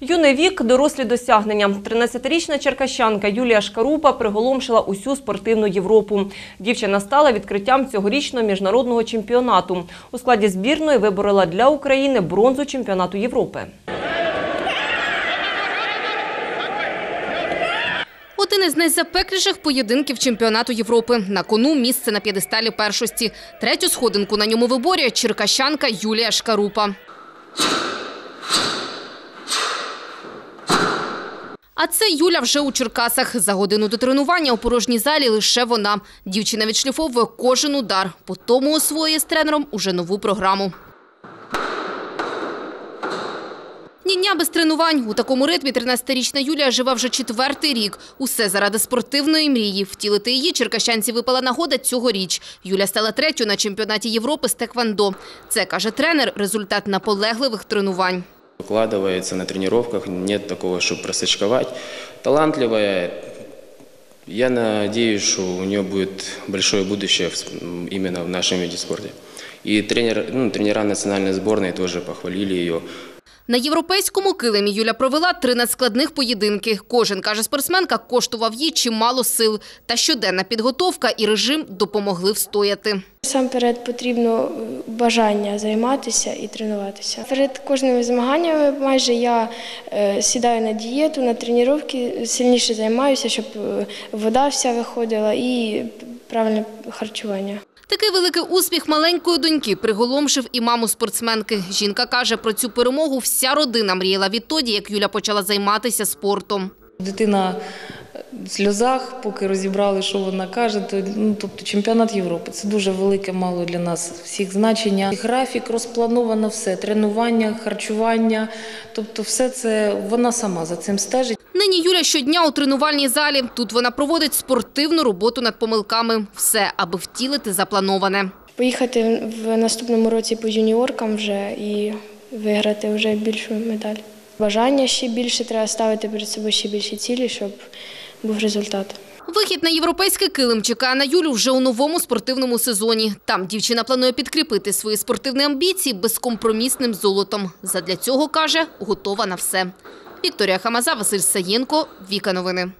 Юний вік – дорослі досягнення. 13-річна черкащанка Юлія Шкарупа приголомшила усю спортивну Європу. Дівчина стала відкриттям цьогорічного міжнародного чемпіонату. У складі збірної виборола для України бронзу чемпіонату Європи. Один із найзапекліших поєдинків чемпіонату Європи. На кону місце на п'єдесталі першості. Третю сходинку на ньому виборює черкащанка Юлія Шкарупа. А це Юля вже у Черкасах. За годину до тренування у порожній залі лише вона. Дівчина відшліфовує кожен удар. По тому освоює з тренером уже нову програму. Ні дня без тренувань. У такому ритмі 13-річна Юлія живе вже четвертий рік. Усе заради спортивної мрії. Втілити її черкащанці випала нагода цьогоріч. Юля стала третьою на чемпіонаті Європи з теквандо. Це, каже тренер, результат наполегливих тренувань Выкладывается на тренировках, нет такого, чтобы просочковать. Талантливая. Я надеюсь, что у нее будет большое будущее в- м, именно в нашем виде спорта. И тренер, ну, тренера национальной сборной тоже похвалили ее. На європейському килимі Юля провела три надскладних поєдинки. Кожен, каже спортсменка, коштував їй чимало сил. Та щоденна підготовка і режим допомогли встояти. Насамперед потрібно е, бажання займатися і тренуватися. Перед кожними змаганнями майже я е, сідаю на дієту, на тренування, сильніше займаюся, щоб е, вода вся виходила і правильне харчування. Такий великий успіх маленької доньки приголомшив і маму спортсменки. Жінка каже, про цю перемогу вся родина мріяла відтоді, як Юля почала займатися спортом. Дитина сльозах, поки розібрали, що вона каже. То, ну, тобто чемпіонат Європи це дуже велике, мало для нас всіх значення. Графік розплановано все: тренування, харчування. Тобто, все це вона сама за цим стежить. Нині Юля щодня у тренувальній залі. Тут вона проводить спортивну роботу над помилками. Все, аби втілити заплановане. Поїхати в наступному році по юніоркам вже і виграти вже більшу медаль. Бажання ще більше, треба ставити перед собою ще більші цілі, щоб був результат. Вихід на європейський килим чекає на Юлю вже у новому спортивному сезоні. Там дівчина планує підкріпити свої спортивні амбіції безкомпромісним золотом. Задля цього, каже, готова на все. Вікторія Хамаза, Василь Саєнко, Віка Новини.